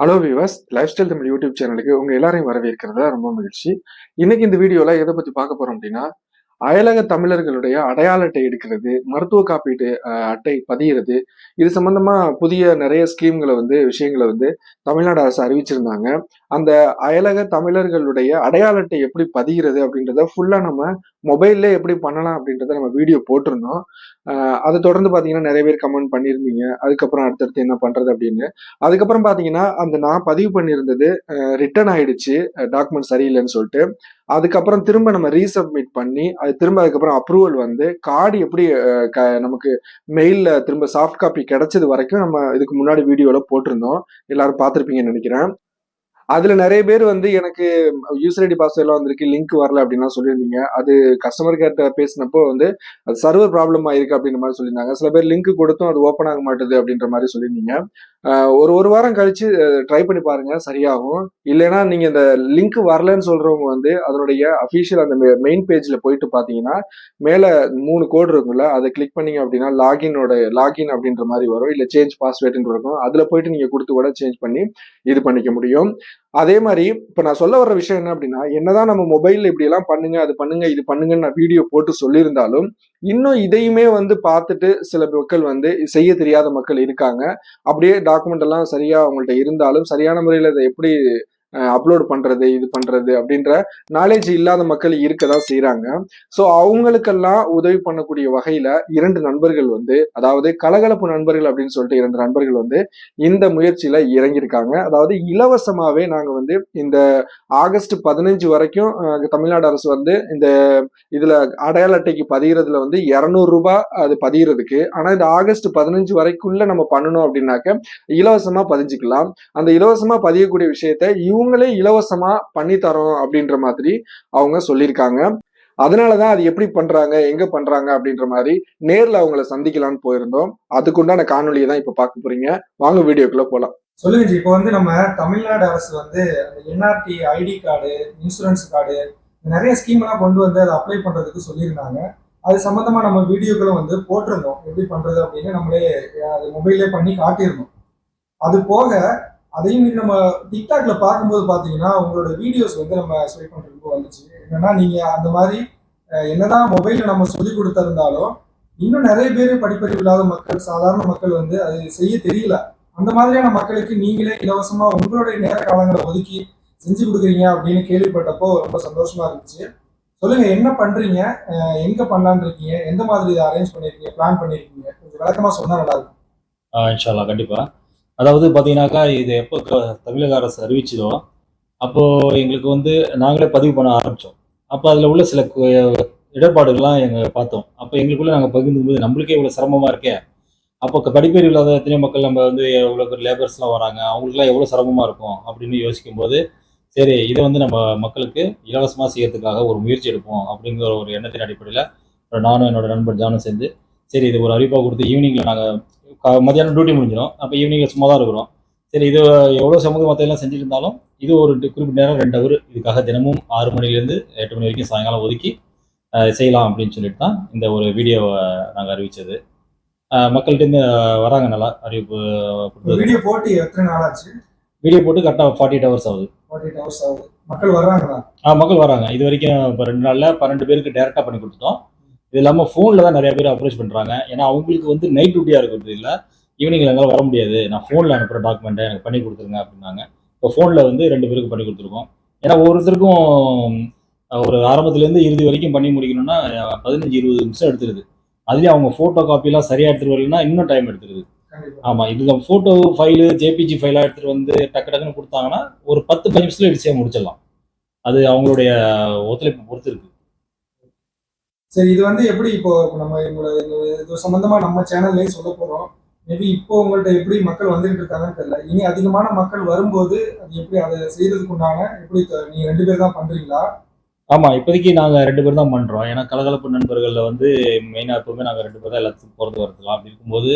Hello viewers life style Tamil YouTube சேனலுக்கு உங்கள் எல்லாரையும் வரவேற்கிறதுல ரொம்ப மகிழ்ச்சி. இன்னைக்கு இந்த வீடியோவில் எதை பற்றி பார்க்க போகிறோம் அப்படின்னா அயலக தமிழர்களுடைய அடையாள அட்டை எடுக்கிறது மருத்துவ காப்பீட்டு அட்டை பதியிறது இது சம்பந்தமா புதிய நிறைய ஸ்கீம்களை வந்து விஷயங்களை வந்து தமிழ்நாடு அரசு அறிவிச்சிருந்தாங்க. அந்த அயலக தமிழர்களுடைய அடையாள அட்டை எப்படி பதிகிறது அப்படின்றத ஃபுல்லா நம்ம மொபைல்ல எப்படி பண்ணலாம் அப்படின்றத நம்ம வீடியோ போட்டிருந்தோம். அதை தொடர்ந்து பாத்தீங்கன்னா நிறைய பேர் கமெண்ட் பண்ணியிருந்தீங்க. அதுக்கப்புறம் அடுத்தடுத்து என்ன பண்றது அப்படின்னு. அதுக்கப்புறம் பாத்தீங்கன்னா அந்த நான் பதிவு பண்ணியிருந்தது ரிட்டர்ன் ஆயிடுச்சு. டாக்குமெண்ட் சரியில்லைன்னு சொல்லிட்டு. அதுக்கப்புறம் திரும்ப நம்ம ரீசப்மிட் பண்ணி அது திரும்ப அதுக்கப்புறம் அப்ரூவல் வந்து கார்டு எப்படி க- நமக்கு மெயில்ல திரும்ப சாஃப்ட் காப்பி கிடைச்சது வரைக்கும் நம்ம இதுக்கு முன்னாடி வீடியோல போட்டிருந்தோம். எல்லாரும் பார்த்துருப்பீங்கன்னு நினைக்கிறேன். அதுல நிறைய பேர் வந்து எனக்கு யூசர் ஐடி பாஸ்வேர்ட் எல்லாம் வந்திருக்கு லிங்க் வரல அப்படின்லாம் சொல்லியிருந்தீங்க. அது கஸ்டமர் கேர்ட்ட பேசினப்போ வந்து அது சர்வர் ப்ராப்ளம் ஆயிருக்கு அப்படின்ற மாதிரி சொல்லியிருந்தாங்க. சில பேர் லிங்க் கொடுத்தும் அது ஓப்பன் ஆக மாட்டுது அப்படின்ற மாதிரி சொல்லியிருந்தீங்க. ஒரு ஒரு வாரம் கழிச்சு ட்ரை பண்ணி பாருங்க சரியாகும். இல்லைன்னா நீங்க இந்த லிங்க் வரலன்னு சொல்றவங்க வந்து அதனுடைய அஃபிஷியல் அந்த மெயின் பேஜ்ல போயிட்டு பாத்தீங்கன்னா மேல மூணு கோடு இருக்கும்ல அதை கிளிக் பண்ணீங்க அப்படின்னா லாகினோட லாகின் அப்படின்ற மாதிரி வரும். இல்ல சேஞ்ச் பாஸ்வேர்டுன்னு இருக்கும் அதுல போயிட்டு நீங்க கொடுத்து கூட சேஞ்ச் பண்ணி இது பண்ணிக்க முடியும். அதே மாதிரி இப்ப நான் சொல்ல வர்ற விஷயம் என்ன அப்படின்னா என்னதான் நம்ம மொபைல்ல இப்படி எல்லாம் பண்ணுங்க அது பண்ணுங்க இது பண்ணுங்கன்னு நான் வீடியோ போட்டு சொல்லியிருந்தாலும் இன்னும் இதையுமே வந்து பார்த்துட்டு சில மக்கள் வந்து செய்ய தெரியாத மக்கள் இருக்காங்க. அப்படியே டாக்குமெண்ட் எல்லாம் சரியா அவங்கள்ட்ட இருந்தாலும் சரியான முறையில் இதை எப்படி அப்லோட் பண்றது இது பண்றது அப்படின்ற நாலேஜ் இல்லாத மக்கள் இருக்கதான் செய்யறாங்க ஸோ அவங்களுக்கெல்லாம் உதவி பண்ணக்கூடிய வகையில இரண்டு நண்பர்கள் வந்து அதாவது கலகலப்பு நண்பர்கள் அப்படின்னு சொல்லிட்டு இரண்டு நண்பர்கள் வந்து இந்த முயற்சியில இறங்கியிருக்காங்க. அதாவது இலவசமாவே நாங்க வந்து இந்த ஆகஸ்ட் பதினஞ்சு வரைக்கும் தமிழ்நாடு அரசு வந்து இந்த இதுல அடையாள அட்டைக்கு பதிகிறதுல வந்து இருநூறு ரூபாய் அது பதிகிறதுக்கு ஆனா இந்த ஆகஸ்ட் பதினஞ்சு வரைக்குள்ள நம்ம பண்ணணும் அப்படின்னாக்க இலவசமா பதிஞ்சுக்கலாம். அந்த இலவசமா பதியக்கூடிய விஷயத்த இவங்களே இலவசமா பண்ணி தரோம் அப்படின்ற மாதிரி அவங்க சொல்லியிருக்காங்க. அதனால தான் அது எப்படி பண்றாங்க எங்க பண்றாங்க அப்படின்ற மாதிரி நேர்ல அவங்கள சந்திக்கலாம்னு போயிருந்தோம். அதுக்குண்டான காணொலியை தான் இப்ப பார்க்க போறீங்க. வாங்க வீடியோக்குள்ள போலாம். சொல்லுங்க இப்போ வந்து நம்ம தமிழ்நாடு அரசு வந்து அந்த NRT ID card insurance card நிறைய ஸ்கீம் எல்லாம் கொண்டு வந்து அதை அப்ளை பண்றதுக்கு சொல்லியிருந்தாங்க. அது சம்மந்தமாக நம்ம வீடியோக்களும் வந்து போட்டிருந்தோம். எப்படி பண்ணுறது அப்படின்னு நம்மளே அது மொபைல்லே பண்ணி காட்டியிருந்தோம். அது போக அதையும் நம்ம டிக்டாக்ல பார்க்கும்போது பாத்தீங்கன்னா உங்களோட வீடியோஸ் வந்து நம்ம ஸ்வைப் பண்றதுக்கு வந்துச்சு. என்னன்னா நீங்க அந்த மாதிரி என்னதான் மொபைல்ல நம்ம சொல்லி கொடுத்திருந்தாலும் இன்னும் நிறைய பேர் படிப்பறிவு இல்லாத மக்கள் சாதாரண மக்கள் வந்து அது செய்ய தெரியல. அந்த மாதிரியான மக்களுக்கு நீங்களே இலவசமா உங்களுடைய நேர காலங்களை ஒதுக்கி செஞ்சு கொடுக்குறீங்க அப்படின்னு கேள்விப்பட்டப்போ ரொம்ப சந்தோஷமா இருந்துச்சு. சொல்லுங்க என்ன பண்றீங்க? எங்க பண்ணலான் இருக்கீங்க? எந்த மாதிரி இதை அரேஞ்ச் பண்ணிருக்கீங்க? பிளான் பண்ணிருக்கீங்க? கொஞ்சம் விளக்கமா சொன்னா நல்லா இருக்கும். இன்ஷால்லா கண்டிப்பாக அதாவது பார்த்தீங்கன்னாக்கா இது எப்போ க- தமிழக அரசு அறிவிச்சதோ அப்போது எங்களுக்கு வந்து நாங்களே பதிவு பண்ண ஆரம்பித்தோம் அப்போ அதில் உள்ள சில இடர்பாடுகள்லாம் எங்கள் பார்த்தோம். அப்போ எங்களுக்குள்ளே நாங்கள் பகிர்ந்துக்கும்போது நம்மளுக்கே இவ்வளோ சிரமமாக இருக்கே. அப்போ க- இல்லாத எத்தனை மக்கள் நம்ம வந்து எவ்வளோ பேர் லேபர்ஸ்லாம் வராங்க. அவங்களுக்குலாம் எவ்வளோ சிரமமாக இருக்கும் அப்படின்னு யோசிக்கும்போது சரி இதை வந்து நம்ம மக்களுக்கு இலவசமாக செய்யறதுக்காக ஒரு முயற்சி எடுப்போம் அப்படிங்கிற ஒரு எண்ணத்தின் அடிப்படையில் நானும் என்னோட நண்பர் ஜானும் சேர்ந்து சரி இது ஒரு அறிவிப்பாக கொடுத்து ஈவினிங்கில் நாங்கள் மத்தியானம் டியூட்டி முடிஞ்சிடும் அப்போ ஈவினிங்கில் சும்மா தான் இருக்கிறோம். சரி இது எவ்வளோ சமூக மத்தையெல்லாம் செஞ்சுட்டு இருந்தாலும் இது ஒரு குறிப்பிட்ட நேரம் ரெண்டு ஹவர் இதுக்காக தினமும் ஆறு மணிலேருந்து எட்டு மணி வரைக்கும் சாயங்காலம் ஒதுக்கி செய்யலாம் அப்படின்னு சொல்லிட்டு தான் இந்த ஒரு வீடியோவை நாங்கள் அறிவித்தது மக்கள்கிட்ட வராங்க நல்லா அறிவிப்பு வீடியோ போட்டு எத்தனை நாள் ஆச்சு? வீடியோ போட்டு கரெக்டாக ஃபார்ட்டி எயிட் ஹவர்ஸ் ஆகுது. ஃபார்ட்டி எயிட் ஹவர்ஸ் ஆகுது. மக்கள் வர்றாங்களா? ஆ மக்கள் வராங்க. இது வரைக்கும் இப்போ ரெண்டு நாளில் பன்னெண்டு பேருக்கு டேரெக்டாக பண்ணி கொடுத்துட்டோம். இது இல்லாமல் ஃபோனில் தான் நிறைய பேர் அப்ரோச் பண்ணுறாங்க ஏன்னா அவங்களுக்கு வந்து நைட் டியூட்டியாக இருக்கிறது இல்லை. ஈவினிங்கில் என்னால் வர முடியாது. நான் ஃபோனில் அனுப்புகிற டாக்குமெண்ட்டை எனக்கு பண்ணி கொடுத்துருங்க அப்படின்னாங்க. இப்போ ஃபோனில் வந்து ரெண்டு பேருக்கு பண்ணி கொடுத்துருக்கோம். ஏன்னா ஒவ்வொருத்தருக்கும் அஹ், ஒரு ஆரம்பத்துலேருந்து இறுதி வரைக்கும் பண்ணி முடிக்கணும்னா பதினஞ்சு இருபது நிமிஷம் எடுத்துருது. அதுலேயும் அவங்க ஃபோட்டோ காப்பிலாம் சரியாக எடுத்துகிட்டு வரலைன்னா இன்னும் டைம் எடுத்துருது. ஆமாம் இது ஃபோட்டோ ஃபைலு ஜேபிஜி ஃபைலாக எடுத்துகிட்டு வந்து டக்கு டக்குன்னு கொடுத்தாங்கன்னா ஒரு பத்து பதினஞ்சு நிமிஷத்தில் ஈஸியாக முடிச்சிடலாம். அது அவங்களுடைய ஒத்துழைப்பு பொறுத்து இருக்கு. சரி இது வந்து எப்படி இப்போ இப்போ நம்ம எங்களோட இது- இது சம்பந்தமா நம்ம சேனல்லையும் சொல்ல போறோம். மேபி இப்போ உங்கள்ட்ட எப்படி மக்கள் வந்துகிட்டு இருக்காங்கன்னு தெரியல. இனி அதிகமான மக்கள் வரும்போது அது எப்படி அதை செய்யறதுக்கு உண்டான எப்படி நீ நீங்க ரெண்டு பேர் தான் பண்றீங்களா? ஆமாம் இப்போதைக்கு நாங்கள் ரெண்டு பேர் தான் பண்ணுறோம் ஏன்னா கலகலப்பு நண்பர்களில் வந்து மெயினாக எப்பவுமே நாங்கள் ரெண்டு பேர் தான் எல்லாத்துக்கும் போறது வரதுலாம். அப்படி இருக்கும்போது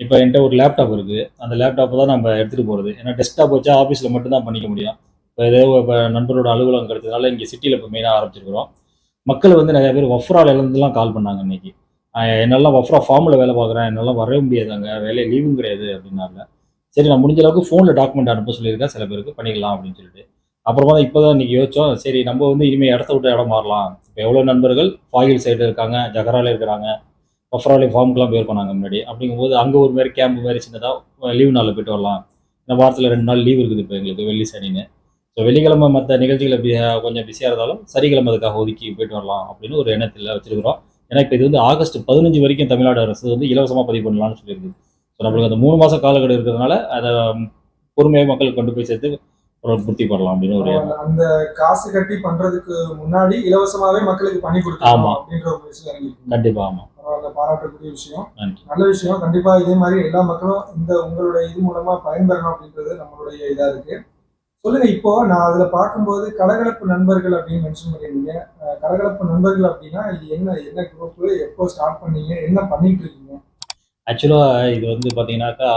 இப்போ என்கிட்ட ஒரு லேப்டாப் இருக்குது அந்த லேப்டாப்பை தான் நம்ம எடுத்துகிட்டு போகிறது ஏன்னா டெஸ்க்டாப் வச்சா ஆஃபீஸில் மட்டும் தான் பண்ணிக்க முடியும். இப்போ ஏதோ இப்போ நண்பரோட அலுவலகம் கிடைச்சதுனால இங்கே சிட்டியில் இப்போ மெயினாக ஆரம்பிச்சிருக்கிறோம். மக்கள் வந்து நிறைய பேர் வஃப்ரால இருந்துலாம் கால் பண்ணாங்க இன்னைக்கு. என்னெல்லாம் வஃப்ரா ஃபார்மில் வேலை பார்க்குறேன் என்னால் வரவே முடியாதாங்க வேலையை லீவும் கிடையாது அப்படின்னாங்க. சரி நான் முடிஞ்ச அளவுக்கு ஃபோனில் டாக்குமெண்ட் அனுப்ப சொல்லியிருக்கேன் சில பேருக்கு பண்ணிக்கலாம் அப்படின்னு சொல்லிட்டு. அப்புறமா தான் இப்போ தான் இன்றைக்கி யோசிச்சோம் சரி நம்ம வந்து இனிமேல் இடத்த விட்டு இடம் மாறலாம். இப்போ எவ்வளோ நண்பர்கள்? ஃபாயில் சைடு இருக்காங்க ஜகராவில் இருக்கிறாங்க. வஃப்ராலே ஃபார்முக்கெலாம் போயிருக்கோம் நாங்கள் முன்னாடி. அப்படிங்கும்போது அங்கே ஒரு மாதிரி கேம்ப் மாதிரி சின்னதாக லீவ் நாளில் போயிட்டு வரலாம். இந்த வாரத்தில் ரெண்டு நாள் லீவ் இருக்குது இப்போ எங்களுக்கு வெள்ளி சனின்னு. ஸோ வெள்ளிக்கிழமை மற்ற நிகழ்ச்சிகளை பி- கொஞ்சம் பிஸியாக இருந்தாலும் சனிக்கிழமை அதுக்காக ஒதுக்கி போயிட்டு வரலாம் அப்படின்னு ஒரு எண்ணத்தில் வச்சிருக்கிறோம். ஏன்னா இப்போ இது வந்து ஆகஸ்ட் பதினஞ்சு வரைக்கும் தமிழ்நாடு அரசு வந்து இலவசமாக பதிவு பண்ணலாம்னு சொல்லியிருக்கு. ஸோ நம்மளுக்கு அந்த மூணு மாதம் காலக்கெடு இருக்கிறதுனால அதை பொறுமையாக மக்களுக்கு கொண்டு போய் சேர்த்து பூர்த்தி பண்ணலாம் அப்படின்னு ஒரு. அந்த காசு கட்டி பண்றதுக்கு முன்னாடி இலவசமாவே மக்களுக்கு பண்ணி கொடுக்கலாம் ஆமா. அப்படின்ற ஒரு விஷயம் ஆமாம் பரவாயில்ல பாராட்டக்கூடிய விஷயம். நன்றி. நல்ல விஷயம். கண்டிப்பா இதே மாதிரி எல்லா மக்களும் இந்த உங்களுடைய இது மூலமா பயன்பெறணும் அப்படின்றது நம்மளுடைய இதா இருக்கு. சொல்லுங்க இப்போ நான் அதுல பார்க்கும்போது கலகலப்பு நண்பர்கள் அப்படின்னு மென்ஷன் பண்ணிருந்தீங்க கலகலப்பு நண்பர்கள் அப்படின்னா இது என்ன என்ன குரூப் எப்போ ஸ்டார்ட் பண்ணீங்க என்ன பண்ணிட்டு இருக்கீங்க? ஆக்சுவலாக இது வந்து பார்த்தீங்கன்னாக்கா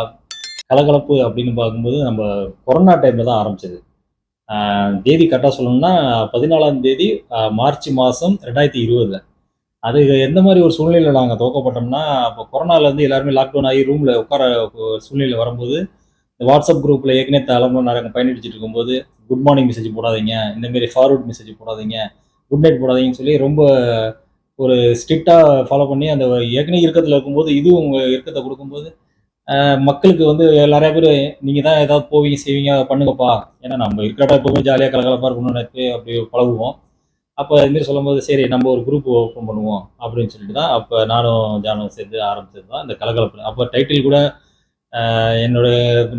கலகலப்பு அப்படின்னு பார்க்கும்போது நம்ம கொரோனா டைமில் தான் ஆரம்பிச்சது. தேதி கரெக்டாக சொல்லணும்னா பதினாலாம் தேதி மார்ச் மாதம் ரெண்டாயிரத்தி இருபதுல. அது எந்த மாதிரி ஒரு சூழ்நிலையில் நாங்கள் துவக்கப்பட்டோம்னா அப்போ கொரோனாலேருந்து எல்லாருமே லாக்டவுன் ஆகி ரூமில் உட்கார சூழ்நிலை வரும்போது வாட்ஸ்அப் குரூப்பில் ஏற்கனவே தலைமுறை நாங்கள் பயன்படுத்திட்டு இருக்கும்போது குட் மார்னிங் மெசேஜ் போடாதீங்க. இந்தமாரி ஃபார்வர்ட் மெசேஜ் போடாதீங்க. குட் நைட் போடாதீங்கன்னு சொல்லி ரொம்ப ஒரு ஸ்ட்ரிக்டாக ஃபாலோ பண்ணி அந்த ஏற்கனவே இறுக்கத்தில் இருக்கும்போது இதுவும் உங்கள் இறுக்கத்தை கொடுக்கும்போது மக்களுக்கு வந்து நிறைய பேர் நீங்கள் தான் ஏதாவது போவீங்க செய்வீங்க பண்ணுங்கப்பா. ஏன்னா நம்ம இருக்கிற எப்பவுமே ஜாலியாக கலகலப்பாக இருக்கணும்னு நினைச்சு அப்படி பழகுவோம். அப்போ இதுமாரி சொல்லும்போது சரி நம்ம ஒரு குரூப் ஓப்பன் பண்ணுவோம் அப்படின்னு சொல்லிட்டு தான் அப்போ நானும் ஜானும் சேர்ந்து ஆரம்பிச்சது தான் இந்த கலகலப்பு. அப்போ டைட்டில் கூட என்னோட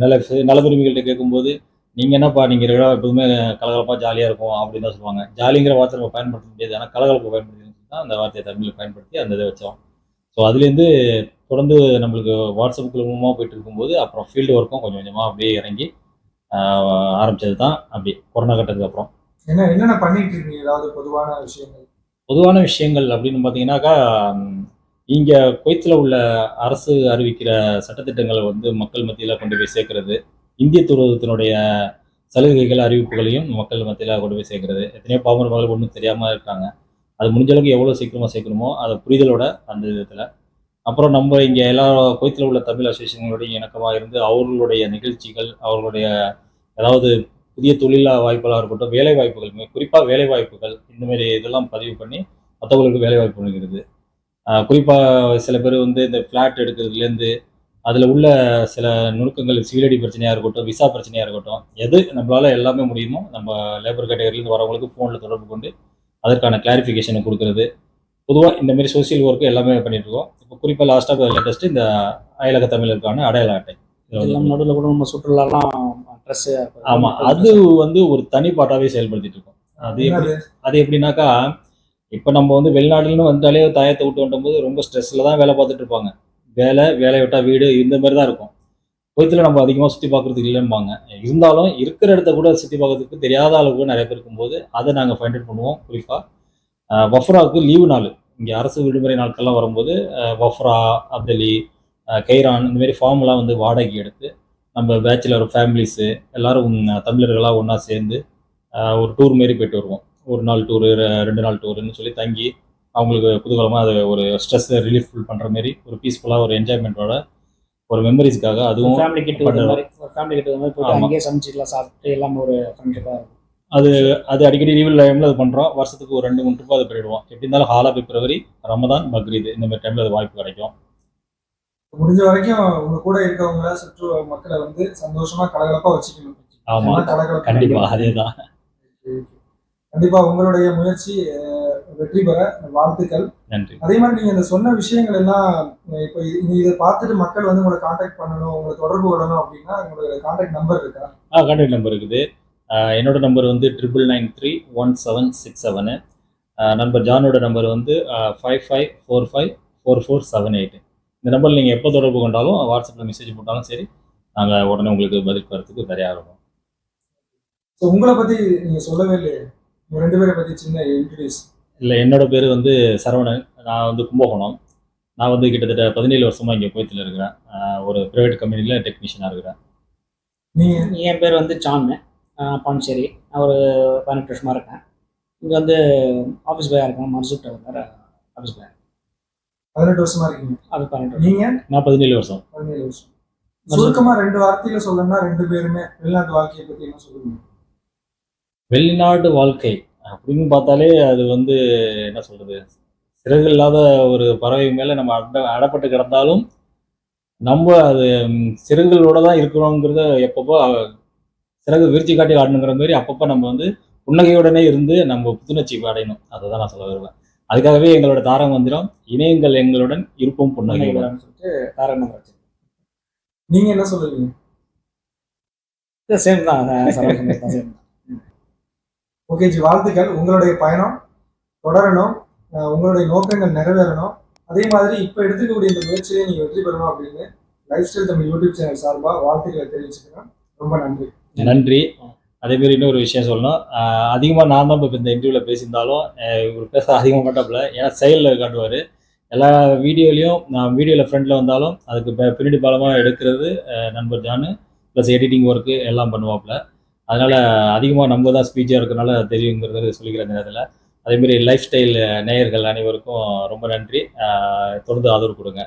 நல நலபெருமைகள்கிட்ட கேட்கும்போது நீங்கள் என்னப்பா நீங்கள் ரெகுலராக எப்போதுமே கலகலப்பாக ஜாலியாக இருக்கும் அப்படின்னு தான் சொல்லுவாங்க. ஜாலிங்கிற வார்த்தை நம்ம பயன்படுத்த முடியாது. ஆனால் கலகலப்பு பயன்படுத்தி தான் அந்த வார்த்தையை தமிழில் பயன்படுத்தி அந்த இதை வச்சோம். ஸோ அதுலேருந்து தொடர்ந்து நம்மளுக்கு வாட்ஸ்அப் மூலமாக போயிட்டு இருக்கும்போது அப்புறம் ஃபீல்டு ஒர்க்கும் கொஞ்சம் கொஞ்சமாக அப்படியே இறங்கி ஆஹ் ஆரம்பிச்சது தான் அப்படி கொரோனா கட்டத்துக்கு அப்புறம். என்ன என்னென்ன பண்ணிட்டு இருக்கீங்க? ஏதாவது பொதுவான விஷயங்கள்? பொதுவான விஷயங்கள் அப்படின்னு பார்த்தீங்கன்னாக்கா இங்கே குவைத்தில் உள்ள அரசு அறிவிக்கிற சட்டத்திட்டங்களை வந்து மக்கள் மத்தியில் கொண்டு போய் சேர்க்கறது. இந்திய தூதரகத்தினுடைய சலுகைகள் அறிவிப்புகளையும் மக்கள் மத்தியில் கொண்டு போய் சேர்க்கறது. எத்தனையோ பாமர மக்கள் ஒன்றும் தெரியாமல் இருக்காங்க. அது முடிஞ்ச அளவுக்கு எவ்வளோ சீக்கிரமாக சேர்க்கணுமோ அதை புரிதலோட அந்த விதத்தில். அப்புறம் நம்ம இங்கே எல்லா குவைத்தில் உள்ள தமிழ் அசோசியேஷன்களுடைய இணக்கமாக இருந்து அவர்களுடைய நிகழ்ச்சிகள் அவர்களுடைய அதாவது புதிய தொழிலா வாய்ப்புகளாக இருக்கட்டும் வேலை வாய்ப்புகள் குறிப்பாக வேலை வாய்ப்புகள் இந்தமாரி இதெல்லாம் பதிவு பண்ணி மற்றவங்களுக்கு வேலை வாய்ப்பு கொடுக்கிறது குறிப்பாக சில பேர் வந்து இந்த ஃப்ளாட் எடுக்கிறதுலேருந்து அதில் உள்ள சில நுணுக்கங்கள் சிவிலடி பிரச்சனையாக இருக்கட்டும் விசா பிரச்சனையாக இருக்கட்டும் எது நம்மளால் எல்லாமே முடியுமோ நம்ம லேபர் கேட்டகரியிலேருந்து வரவங்களுக்கு ஃபோனில் தொடர்பு கொண்டு அதற்கான கிளாரிஃபிகேஷனை கொடுக்கறது. பொதுவாக இந்த மாதிரி சோசியல் ஒர்க்கு எல்லாமே பண்ணிட்டு இருக்கோம். இப்போ குறிப்பாக லாஸ்ட்டாக லேட்டஸ்ட்டு இந்த அயலக தமிழருக்கான அடையாள அட்டை. எல்லாம் நடுவில் கூட நம்ம சுற்றுலாலாம் ட்ரெஸ் ஆமா அது வந்து ஒரு தனிப்பாட்டாவே செயல்படுத்திட்டு இருக்கோம். அது எப்படி? அது எப்படின்னாக்கா இப்போ நம்ம வந்து வெளிநாடுன்னு வந்தாலே தாயத்தை விட்டு வந்தும்போது ரொம்ப ஸ்ட்ரெஸ்ஸில் தான் வேலை பார்த்துட்டு இருப்பாங்க. வேலை வேலையை விட்டால் வீடு இந்த மாதிரி தான் இருக்கும். கோயத்தில் நம்ம அதிகமாக சுற்றி பார்க்குறதுக்கு இல்லைம்பாங்க இருந்தாலும் இருக்கிற இடத்த கூட சுற்றி பார்க்கறதுக்கு தெரியாத அளவுக்கு நிறைய பேர் இருக்கும்போது அதை நாங்கள் ஃபைண்ட் அவுட் பண்ணுவோம் குறிப்பாக வஃப்ராவுக்கு லீவு நாள். இங்கே அரசு விடுமுறை நாட்கள்லாம் வரும்போது வஃப்ரா அப்தலி கைரான் இந்த மாதிரி ஃபார்ம்லாம் வந்து வாடகைக்கு எடுத்து நம்ம பேச்சுலர் ஃபேமிலிஸு எல்லாரும் தமிழர்களாக ஒன்றா சேர்ந்து ஒரு டூர் மாரி போயிட்டு வருவோம். ஒரு நாள் டூரு ரெண்டு நாள் டூருன்னு சொல்லி தங்கி அவங்களுக்கு குதூகலமாக அதை ஒரு ஸ்ட்ரெஸ்ஸை ரிலீஃப் பண்ணுற மாரி ஒரு பீஸ்ஃபுல்லாக ஒரு என்ஜாய்மெண்ட்டோட ஒரு மெமரிஸ்க்காக அதுவும் ஃபேமிலி கிட்ட. மாதிரி ஃபேமிலி கிட்ட மாதிரி ஆமா. அங்கேயே சமைச்சிக்கலாம் சாப்பிட்டு எல்லாம் ஒரு ஃப்ரெண்ட்ஷிப்பாக இருக்கும். அது அது அடிக்கடி லீவ் டைமில் அது பண்ணுறோம் வருஷத்துக்கு ஒரு ரெண்டு மூணு ட்ரிப் அதை பண்ணிடுவோம் எப்படி இருந்தாலும் ஹாலா பிப்ரவரி ரமதான் பக்ரீத் இந்த மாதிரி டைமில் அது வாய்ப்பு கிடைக்கும். முடிஞ்ச வரைக்கும் உங்க கூட இருக்கவங்கள சுற்று மக்களை வந்து சந்தோஷமா கலகலப்பா வச்சுக்கணும். ஆமாம் ஏன்னா கலகலப்பு கண்டிப்பாக அதே தான் கண்டிப்பா உங்களுடைய முயற்சி வெற்றி பெற வாழ்த்துக்கள். நன்றி. அதே மாதிரி நீங்க இந்த சொன்ன விஷயங்கள் எல்லாம் இப்போ இது- பார்த்துட்டு மக்கள் வந்து உங்களை காண்டாக்ட் பண்ணணும் உங்களை தொடர்பு கொள்ளணும் அப்படின்னா உங்களுடைய காண்டாக்ட் நம்பர் இருக்கா? ஆ கான்டாக்ட் நம்பர் இருக்குது. என்னோட நம்பர் வந்து triple nine three one seven six seven நண்பர் ஜானோட நம்பர் வந்து five five four five four four seven eight இந்த நம்பரில் நீங்கள் எப்போ தொடர்பு கொண்டாலும் வாட்ஸ்அப்பில் மெசேஜ் போட்டாலும் சரி நாங்கள் உடனே உங்களுக்கு பதில் வரத்துக்கு தயாராக இருக்கும் ஸோ உங்களை பத்தி நீங்க சொல்லவே இல்லையே. ரெண்டு பேரை பத்தி சின்ன இன்ட்ரடியூஸ் இல்லை என்னோட பேர் வந்து சரவணன். நான் வந்து கும்பகோணம். நான் வந்து கிட்டத்தட்ட பதினேழு வருஷமாக இங்கே கோயத்தில் இருக்கிறேன். ஒரு ப்ரைவேட் கம்பெனியில் டெக்னீஷியனாக இருக்கிறேன். நீங்க என் பேர் வந்து ஜான் பாண்டிச்சேரி. நான் ஒரு பதினெட்டு வருஷமாக இருக்கேன். இங்கே வந்து ஆஃபீஸ் பாயாக இருக்கேன். மர்சூட் டவர் ஆஃபீஸ் பாய் பதினெட்டு வருஷமா இருக்கீங்க. அது பதினெட்டு வருஷம். நீங்க? நான் பதினேழு வருஷம். பதினேழு வருஷம். சுருக்கமா ரெண்டு வார்த்தையில சொல்லணும்னா ரெண்டு பேருமே வெளிநாட்டு வாழ்க்கையை பத்தி என்ன சொல்லுங்க வெளிநாடு வாழ்க்கை அப்படின்னு பார்த்தாலே அது வந்து என்ன சொல்றது? சிறகு இல்லாத ஒரு பறவை மேல நம்ம அட அடப்பட்டு கிடந்தாலும் நம்ம அது சிறகுகளோட தான் இருக்கிறோங்கிறத எப்பப்போ சிறகு விரிச்சு காட்டி ஆடணுங்கிற மாதிரி அப்பப்போ நம்ம வந்து புன்னகையுடனே இருந்து நம்ம புத்துணர்ச்சி அடையணும். அதை தான் நான் சொல்ல வருவேன். அதுக்காகவே எங்களோட தார மந்திரம் இணையங்கள் எங்களுடன் இருப்போம் புன்னகையுடன். சொல்லிட்டு நம்பர் வச்சிருக்கேன். நீங்க என்ன சொல்லுவீங்க? சேம் தான். சேம் ஓகே ஜி வாழ்த்துக்கள். உங்களுடைய பயணம் தொடரணும். உங்களுடைய நோக்கங்கள் நிறைவேறணும். அதே மாதிரி இப்போ எடுத்துக்கக்கூடிய இந்த முயற்சியிலே நீங்கள் வெற்றி பெறணும் அப்படின்னு life style Tamil YouTube channel சார்பாக வாழ்த்துக்களை தெரிவிச்சுக்கிறேன். ரொம்ப நன்றி. நன்றி. அதே மாதிரி இன்னொரு விஷயம் சொல்லணும். அதிகமாக நான் தான் இப்போ இந்த இன்டர்வியூவில் பேசியிருந்தாலும் இவர் பேச அதிகமாக மாட்டாப்புல. ஏன்னா செயலில் காட்டுவார் எல்லா வீடியோலையும் நான் வீடியோவில் ஃப்ரெண்டில் வந்தாலும் அதுக்கு பின்னாடி பலமாக எடுக்கிறது நண்பர் ஜானு ப்ளஸ் எடிட்டிங் ஒர்க்கு எல்லாம் பண்ணுவாப்புல. அதனால் அதிகமாக நம்ம தான் ஸ்பீச்சாக இருக்கனால தெரியுங்கிறது சொல்லிக்கிற இந்த நேரத்தில். அதேமாரி லைஃப் ஸ்டைல் நேயர்கள் அனைவருக்கும் ரொம்ப நன்றி. தொடர்ந்து ஆதரவு கொடுங்க.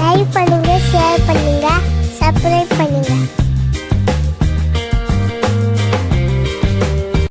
லைக் பண்ணுங்க ஷேர் பண்ணுங்க சப்ஸ்கிரைப்